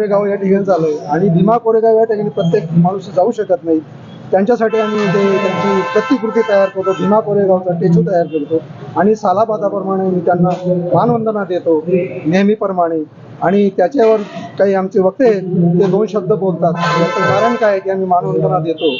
कोरेगाव या ठिकाणी चालू आहे आणि भीमा कोरेगाव या ठिकाणी प्रत्येक माणूस जाऊ शकत नाही. त्यांच्यासाठी आम्ही ते त्यांची प्रतिकृती तयार करतो. भीमा कोरेगावचा टेचू तयार करतो. आणि सालाबादाप्रमाणे मी त्यांना मानवंदना देतो नेहमीप्रमाणे. आणि त्याच्यावर काही आमचे वक्ते ते दोन शब्द बोलतात. याचं कारण काय की आम्ही मानवंदना देतो.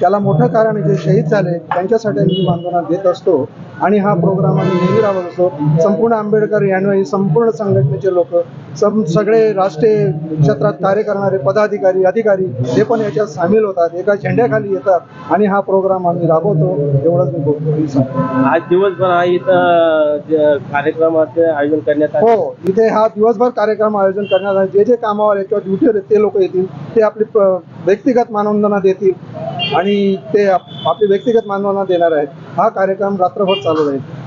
त्याला मोठं कारण जे शहीद झाले त्यांच्यासाठी आम्ही मानवंदना देत असतो. आणि हा प्रोग्राम आम्ही नेहमी राबवत असतो. संपूर्ण आंबेडकर यान्वयी संपूर्ण संघटनेचे लोक सम सगळे राष्ट्रीय क्षेत्रात कार्य करणारे पदाधिकारी अधिकारी हे पण याच्यात सामील होतात. एका झेंड्याखाली येतात आणि हा प्रोग्राम आम्ही राबवतो एवढंच मी बोलतो. आज दिवसभर हा इथं कार्यक्रमाचे आयोजन करण्यात हो इथे हा दिवसभर कार्यक्रम आयोजन करण्यात आले. जे जे कामावर आहेत किंवा ड्युटीवर आहेत ते लोक येतील. ते आपली व्यक्तिगत मानवंदना देतील. आणि ते आप- आपली व्यक्तिगत मानवंदना देणार आहेत. हा कार्यक्रम रात्रभर चालू राहील.